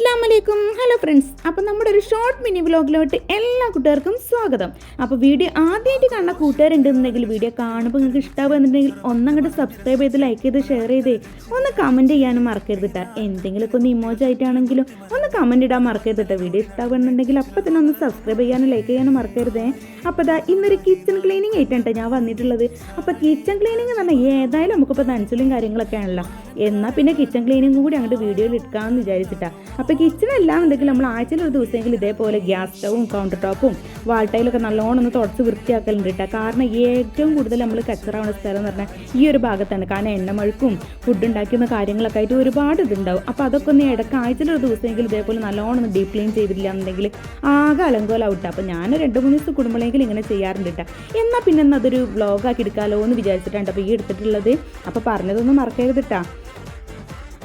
അസ്സാം വലൈക്കും hello friends അപ്പോൾ നമ്മുടെ ഒരു ഷോർട്ട് മിനി വ്ലോഗിലോട്ട് എല്ലാ കൂട്ടുകാർക്കും സ്വാഗതം. അപ്പോൾ വീഡിയോ ആദ്യമായിട്ട് കാണുന്ന കൂട്ടുകാരുണ്ടെന്നുണ്ടെങ്കിൽ വീഡിയോ കാണുമ്പോൾ നിങ്ങൾക്ക് ഇഷ്ടമാകുന്നുണ്ടെങ്കിൽ ഒന്നങ്ങോട്ട് സബ്സ്ക്രൈബ് ചെയ്ത് ലൈക്ക് ചെയ്ത് ഷെയർ ചെയ്തേ ഒന്ന് കമന്റ് ചെയ്യാനും മറക്കരുത് കേട്ടോ എന്തെങ്കിലുമൊക്കെ ഒന്ന് ഇമോജ് ആയിട്ടാണെങ്കിലും ഒന്ന് കമന്റ് ഇടാൻ മറക്കരുത് കേട്ടോ വീഡിയോ ഇഷ്ടമാകുന്നുണ്ടെങ്കിൽ അപ്പോൾ തന്നെ ഒന്ന് സബ്സ്ക്രൈബ് ചെയ്യാനും ലൈക്ക് ചെയ്യാനും മറക്കരുതേ. അപ്പോൾ ദാ ഇന്നൊരു കിച്ചൺ ക്ലീനിങ് ആയിട്ടാണ് ഞാൻ വന്നിട്ടുള്ളത്. അപ്പോൾ കിച്ചൺ ക്ലീനിങ് എന്ന് പറഞ്ഞാൽ ഏതായാലും നമുക്കിപ്പോൾ തനിച്ചിലും കാര്യങ്ങളൊക്കെ ആണല്ലോ. എന്നാൽ പിന്നെ കിച്ചൺ ക്ലീനിങ് കൂടി അങ്ങോട്ട് വീഡിയോയിൽ എടുക്കാമെന്ന് വിചാരിച്ചിട്ടാണ് അപ്പോൾ കിച്ചൺ എല്ലാം ഉണ്ടെങ്കിൽ നമ്മൾ ആഴ്ചയിൽ ഒരു ദിവസമെങ്കിലും ഇതേപോലെ ഗ്യാസ് സ്റ്റവും കൗണ്ടർ ടോപ്പും വാൾട്ടയിലൊക്കെ നല്ലോണം ഒന്ന് തുടച്ച് വൃത്തിയാക്കലുണ്ട് കേട്ടോ. കാരണം ഏറ്റവും കൂടുതൽ നമ്മൾ കച്ചറാവുന്ന സ്ഥലം എന്ന് പറഞ്ഞാൽ ഈ ഒരു ഭാഗത്താണ്. കാരണം എണ്ണമഴുക്കും ഫുഡ് ഉണ്ടാക്കുന്ന കാര്യങ്ങളൊക്കെ ആയിട്ട് ഒരുപാട് ഇതുണ്ടാവും. അപ്പോൾ അതൊക്കെ ഒന്ന് ഇടയ്ക്ക് ആഴ്ചയിൽ ഒരു ദിവസമെങ്കിലും ഇതേപോലെ നല്ലോണം ഒന്ന് ഡീപ് ക്ലീൻ ചെയ്തില്ല എന്നുണ്ടെങ്കിൽ ആകെ അലങ്കോലാവട്ടെ. അപ്പോൾ ഞാൻ രണ്ട് മൂന്ന് ദിവസം കുടുംബമെങ്കിലും ഇങ്ങനെ ചെയ്യാറുണ്ട് കേട്ടോ. എന്നാൽ പിന്നെ അതൊരു വ്ളോഗാക്കി എടുക്കാമല്ലോ എന്ന് വിചാരിച്ചിട്ടാണ് അപ്പോൾ ഈ എടുത്തിട്ടുള്ളത്. അപ്പോൾ പറഞ്ഞതൊന്നും മറക്കരുത് കേട്ടോ.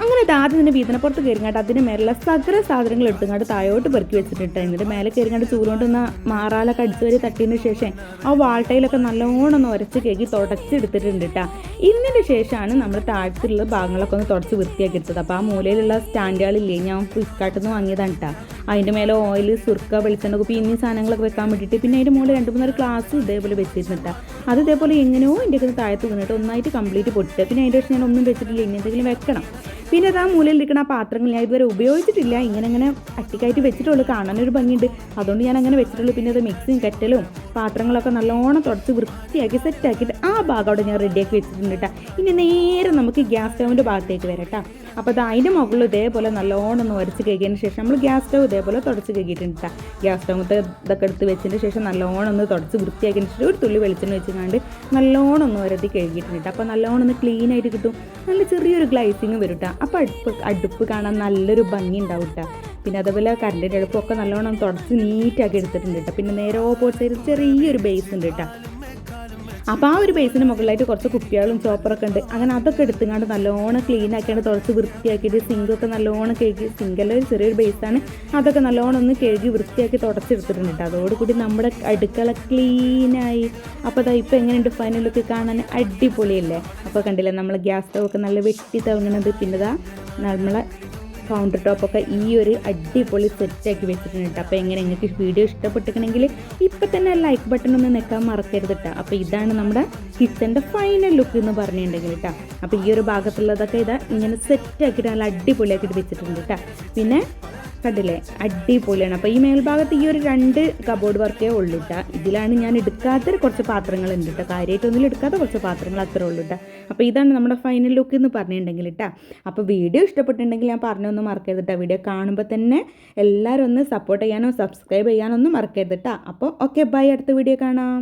അങ്ങനെ ദാദി തന്നെ വീതനപ്പുറത്ത് കയറിങ്ങാട്ട് അതിന് മേലുള്ള സകല സാധനങ്ങൾ എടുത്തുങ്ങാട്ട് താഴോട്ട് പെറുക്കി വെച്ചിട്ടിട്ട് എന്നിട്ട് മേലെ കയറിങ്ങാട്ട് ചൂലുകൊണ്ട് ഒന്ന് മാറാലൊക്കെ അടിച്ചു വരി തട്ടിയതിന് ശേഷം ആ വാൾട്ടയിലൊക്കെ നല്ലോണം ഒന്ന് ഉരച്ച് കേക്ക് തുടച്ചെടുത്തിട്ടുണ്ട് കേട്ടോ ഇതിന് ശേഷമാണ് നമ്മൾ താഴത്തുള്ള ഭാഗങ്ങളൊക്കെ ഒന്ന് തുടച്ച് വൃത്തിയാക്കി എടുത്തത് അപ്പോൾ ആ മൂലയിലുള്ള സ്റ്റാൻഡുകളില്ലേ ഞാൻ ഫ്ലിപ്കാർട്ടിൽ നിന്ന് വാങ്ങിയതാണ് കേട്ടോ അതിന്റെ മേലെ ഓയിൽ സുർക്ക വെളിച്ചെണ്ണ കുപ്പി എന്നീ സാധനങ്ങളൊക്കെ വെക്കാൻ വേണ്ടിയിട്ട് പിന്നെ അതിന്റെ മുകളിൽ രണ്ട് മൂന്നൊരു ക്ലാസ് ഇതേപോലെ വെച്ചിരുന്നിട്ടാ. അത് ഇതേപോലെ എങ്ങനെയോ എന്റെ ഒക്കെ താഴത്ത് വന്നിട്ട് ഒന്നായിട്ട് കംപ്ലീറ്റ് പൊട്ടിട്ട് പിന്നെ അതിന്റെ ശേഷം ഞാൻ ഒന്നും വെച്ചിട്ടില്ല. ഇനി എന്തെങ്കിലും വെക്കണം. പിന്നെ അത് ആ മൂലയിൽ ഇരിക്കുന്ന ആ പാത്രങ്ങൾ ഞാൻ ഇതുവരെ ഉപയോഗിച്ചിട്ടില്ല. ഇങ്ങനെ അങ്ങനെ അട്ടിക്കായിട്ട് വെച്ചിട്ടുള്ളൂ. കാണാനൊരു ഭംഗിയുണ്ട്. അതുകൊണ്ട് ഞാൻ അങ്ങനെ വെച്ചിട്ടുള്ളൂ. പിന്നെ അത് മിക്സിയും കെറ്റലും പാത്രങ്ങളൊക്കെ നല്ലോണം തുടച്ച് വൃത്തിയാക്കി സെറ്റാക്കിയിട്ട് ആ ഭാഗം അവിടെ ഞാൻ റെഡിയാക്കി വെച്ചിട്ടുണ്ട് കേട്ടോ ഇനി നേരെ നമുക്ക് ഗ്യാസ് സ്റ്റൗവിന്റെ ഭാഗത്തേക്ക് വരാം അപ്പോൾ അത് അതിന്റെ മുകളിൽ ഇതേപോലെ നല്ലോണം ഒന്ന് ഉരച്ച് കഴിക്കിയതിന് ശേഷം നമ്മൾ ഗ്യാസ് സ്റ്റൗ ഇതേപോലെ തുടച്ച് കഴിക്കിയിട്ടുണ്ട് കേട്ടോ ഗ്യാസ് സ്റ്റൗമത്തെ ഇതൊക്കെ എടുത്ത് വെച്ചതിന് ശേഷം നല്ലോണം ഒന്ന് തുടച്ച് വൃത്തിയാക്കിയതിന് ശേഷം ഒരു തുള്ളി വെളിച്ചെണ്ണ വെച്ചുകൊണ്ട് നല്ലോണം ഒന്ന് ഉരത്തി കഴുകിയിട്ടുണ്ട് അപ്പോൾ നല്ലോണം ഒന്ന് ക്ലീൻ ആയിട്ട് കിട്ടും. നല്ല ചെറിയൊരു ഗ്ലൈസിങ് വരും കേട്ടോ അപ്പോൾ അടുപ്പ് അടുപ്പ് കാണാൻ നല്ലൊരു ഭംഗി ഉണ്ടാവും കേട്ടോ പിന്നെ അതേപോലെ കറണ്ടിന്റെ അടുപ്പൊക്കെ നല്ലോണം തുടച്ച് നീറ്റാക്കി എടുത്തിട്ടുണ്ട് കേട്ടോ പിന്നെ നേരെ ഓപ്പോസിറ്റ് ചെറിയൊരു ബേസ് ഉണ്ട് കേട്ടോ അപ്പോൾ ആ ഒരു ബേസിന് മുകളിലായിട്ട് കുറച്ച് കുപ്പികളും ചോപ്പറൊക്കെ ഉണ്ട്. അങ്ങനെ അതൊക്കെ എടുത്തുകൊണ്ട് നല്ലോണം ക്ലീൻ ആക്കിയാണ് തുറച്ച് വൃത്തിയാക്കിയിട്ട് സിങ്കൊക്കെ നല്ലോണം കഴുകി സിങ്കല്ല ഒരു ചെറിയൊരു ബേസാണ് അതൊക്കെ നല്ലോണം ഒന്ന് കഴുകി വൃത്തിയാക്കി തുടച്ചെടുത്തിട്ടുണ്ട്. അതോടുകൂടി നമ്മുടെ അടുക്കള ക്ലീനായി അപ്പോൾ അതാ ഇപ്പോൾ എങ്ങനെയുണ്ട് ഫൈനലൊക്കെ കാണാൻ? അടിപൊളിയല്ലേ? അപ്പോൾ കണ്ടില്ലേ നമ്മൾ ഗ്യാസ് സ്റ്റൗ ഒക്കെ നല്ല വെട്ടി തവങ്ങണത് പിന്നെ ഇതാ നമ്മളെ കൗണ്ടർ ടോപ്പൊക്കെ ഈ ഒരു അടിപൊളി സെറ്റാക്കി വെച്ചിട്ടുണ്ട് അപ്പോൾ എങ്ങനെ നിങ്ങൾക്ക് വീഡിയോ ഇഷ്ടപ്പെട്ടിട്ടുണ്ടെങ്കിൽ ഇപ്പം തന്നെ ലൈക്ക് ബട്ടൺ ഒന്ന് നിൽക്കാൻ മറക്കരുത് കേട്ടോ അപ്പോൾ ഇതാണ് നമ്മുടെ കിച്ചന്റെ ഫൈനൽ ലുക്ക് എന്ന് പറഞ്ഞിട്ടുണ്ടെങ്കിൽ കേട്ടോ അപ്പോൾ ഈ ഒരു ഭാഗത്തുള്ളതൊക്കെ ഇതാ ഇങ്ങനെ സെറ്റാക്കിയിട്ട് നല്ല അടിപൊളിയാക്കിയിട്ട് വെച്ചിട്ടുണ്ട് കേട്ടോ പിന്നെ കണ്ടില്ലേ അടിപൊളിയാണ്. അപ്പോൾ ഈ മേൽഭാഗത്ത് ഈ ഒരു രണ്ട് കബോർഡ് വർക്കേ ഉള്ളൂ കേട്ടോ ഇതിലാണ് ഞാൻ എടുക്കാത്ത കുറച്ച് പാത്രങ്ങൾ ഉണ്ട് കേട്ടോ കാര്യമായിട്ടൊന്നും എടുക്കാത്ത കുറച്ച് പാത്രങ്ങൾ അത്രേ ഉള്ളൂ കേട്ടോ അപ്പോൾ ഇതാണ് നമ്മുടെ ഫൈനൽ ലുക്ക് എന്ന് പറഞ്ഞിട്ടുണ്ടെങ്കിൽ കേട്ടോ അപ്പോൾ വീഡിയോ ഇഷ്ടപ്പെട്ടിട്ടുണ്ടെങ്കിൽ ഞാൻ പറഞ്ഞൊന്നും മറക്കരുത് കേട്ടോ വീഡിയോ കാണുമ്പോൾ തന്നെ എല്ലാവരും ഒന്ന് സപ്പോർട്ട് ചെയ്യാനോ സബ്സ്ക്രൈബ് ചെയ്യാനോ ഒന്നും മറക്കരുത് കേട്ടോ അപ്പോൾ ഓക്കെ ബൈ അടുത്ത വീഡിയോ കാണാം.